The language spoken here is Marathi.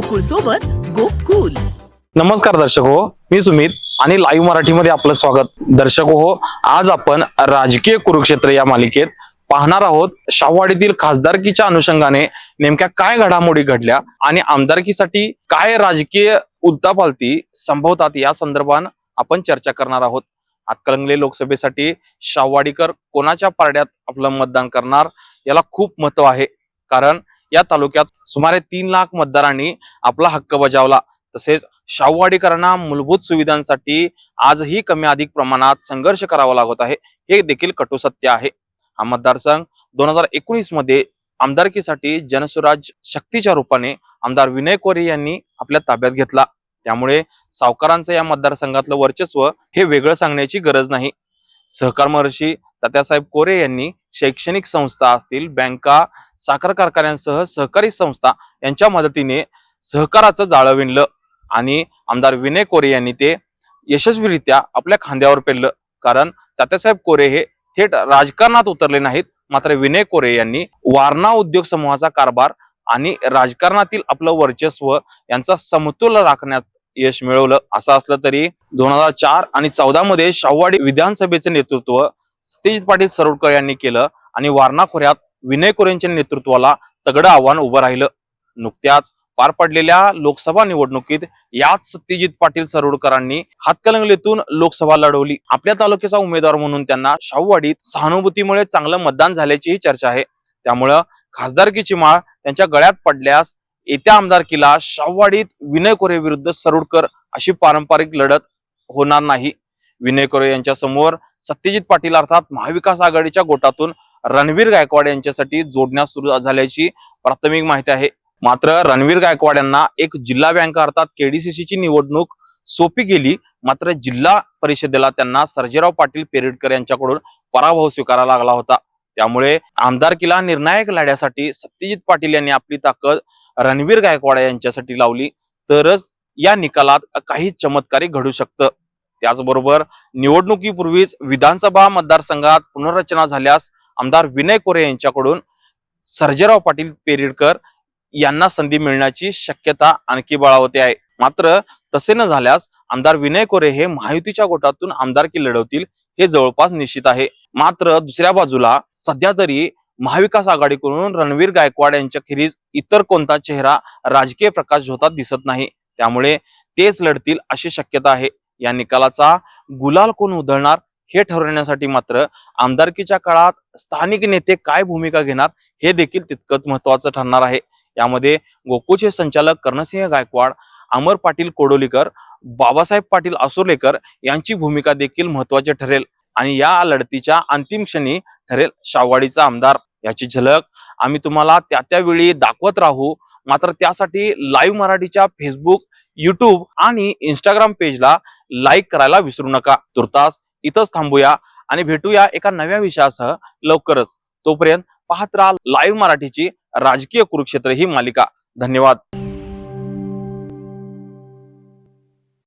गोकुळ सोबत गोकुल. नमस्कार दर्शक हो मी सुमित आणि लाईव्ह मराठीमध्ये आपलं स्वागत. दर्शक हो आज आपण राजकीय कुरुक्षेत्र या मालिकेत पाहणार आहोत शाहवाडीतील खासदारकीच्या अनुषंगाने नेमक्या काय घडामोडी घडल्या आणि आमदारकीसाठी काय राजकीय उलतापालती संभवतात या संदर्भात आपण चर्चा करणार आहोत. हातकलंगले लोकसभेसाठी शाहवाडीकर कोणाच्या पारड्यात आपलं मतदान करणार याला खूप महत्त्व आहे. कारण या तालुक्यात सुमारे तीन लाख मतदारांनी आपला हक्क बजावला. तसेच शाहूवाडीकरांना मूलभूत सुविधांसाठी आजही कमी अधिक प्रमाणात संघर्ष करावा लागत आहे. हे देखील कटू सत्य आहे. हा मतदारसंघ दोन हजार एकोणीसमध्ये आमदारकीसाठी जनसुराज शक्तीच्या रूपाने आमदार विनय कोरे यांनी आपल्या ताब्यात घेतला. त्यामुळे सावकारांचं या मतदारसंघातलं वर्चस्व हे वेगळं सांगण्याची गरज नाही. सहकार महर्षी तात्यासाहेब कोरे यांनी शैक्षणिक संस्था असतील बँका साखर कारखान्यांसह सहकारी संस्था यांच्या मदतीने सहकाराचं जाळं विणलं आणि आमदार विनय कोरे यांनी ते यशस्वीरित्या आपल्या खांद्यावर पेरलं. कारण तात्यासाहेब कोरे हे थेट राजकारणात उतरले नाहीत मात्र विनय कोरे यांनी वारणा उद्योग समूहाचा कारभार आणि राजकारणातील आपलं वर्चस्व यांचा समतोल राखण्यात यश मिळवलं. असं असलं तरी दोन हजार चार आणि चौदा मध्ये शाहवाडी विधानसभेचे नेतृत्व सत्यजित पाटील सरोडकर यांनी केलं आणि वारणा खोऱ्यात विनय कोरेंच्या नेतृत्वाला तगडं आव्हान उभं राहिलं. नुकत्याच पार पडलेल्या लोकसभा निवडणुकीत याच सत्यजित पाटील सरोडकरांनी हातकलंगलेतून लोकसभा लढवली. आपल्या तालुक्याचा उमेदवार म्हणून त्यांना शाहूवाडीत सहानुभूतीमुळे चांगलं मतदान झाल्याचीही चर्चा आहे. त्यामुळं खासदारकीची माळ त्यांच्या गळ्यात पडल्यास येत्या आमदारकीला शाहूवाडीत विनय कोरे विरुद्ध सरोडकर अशी पारंपरिक लढत होणार नाही. विनय कोरे यांच्या समोर सत्यजित पाटील अर्थात महाविकास आघाडीच्या गोटातून रणवीर गायकवाड यांच्यासाठी जोडण्यास सुरू झाल्याची प्राथमिक माहिती आहे. मात्र रणवीर गायकवाड यांना एक जिल्हा बँक अर्थात केडीसीसी ची निवडणूक सोपी गेली. मात्र जिल्हा परिषदेला त्यांना सर्जेराव पाटील पेरेडकर यांच्याकडून पराभव स्वीकारावा लागला होता. त्यामुळे आमदारकीला निर्णायक लढ्यासाठी सत्यजित पाटील यांनी आपली ताकद रणवीर गायकवाड यांच्यासाठी लावली. तरच या निकालात काही चमत्कारी घडू शकतं. त्याचबरोबर निवडणुकीपूर्वीच विधानसभा मतदारसंघात पुनर्रचना झाल्यास आमदार विनय कोरे यांच्याकडून सर्जेराव पाटील पेरिडकर यांना संधी मिळण्याची शक्यता आणखी बळावते आहे. मात्र तसे न झाल्यास आमदार विनय कोरे हे महायुतीच्या गोटातून आमदारकी लढवतील हे जवळपास निश्चित आहे. मात्र दुसऱ्या बाजूला सध्या तरी महाविकास आघाडीकडून रणवीर गायकवाड यांच्या खेरीज इतर कोणता चेहरा राजकीय प्रकाश झोतात दिसत नाही. त्यामुळे तेच लढतील अशी शक्यता आहे. या निकालाचा गुलाल कोण उधळणार हे ठरवण्यासाठी मात्र आमदारकीच्या काळात स्थानिक नेते काय भूमिका घेणार हे देखील तितकंच महत्वाचं ठरणार आहे. यामध्ये गोकुळचे संचालक कर्णसिंह गायकवाड अमर पाटील कोडोलीकर बाबासाहेब पाटील आसुर्लेकर यांची भूमिका देखील महत्वाची ठरेल. आणि या लढतीच्या अंतिम क्षणी ठरेल शाववाडीचा आमदार. याची झलक आम्ही तुम्हाला त्या त्यावेळी दाखवत राहू. मात्र त्यासाठी लाईव्ह मराठीच्या फेसबुक युट्यूब आणि इंस्टाग्राम पेजला लाईक करायला विसरू नका. तुर्तास इथंच थांबूया आणि भेटूया एका नव्या विषयासह लवकरच. तोपर्यंत पाहत राहा लाईव्ह मराठीची राजकीय कुरुक्षेत्र ही मालिका. धन्यवाद.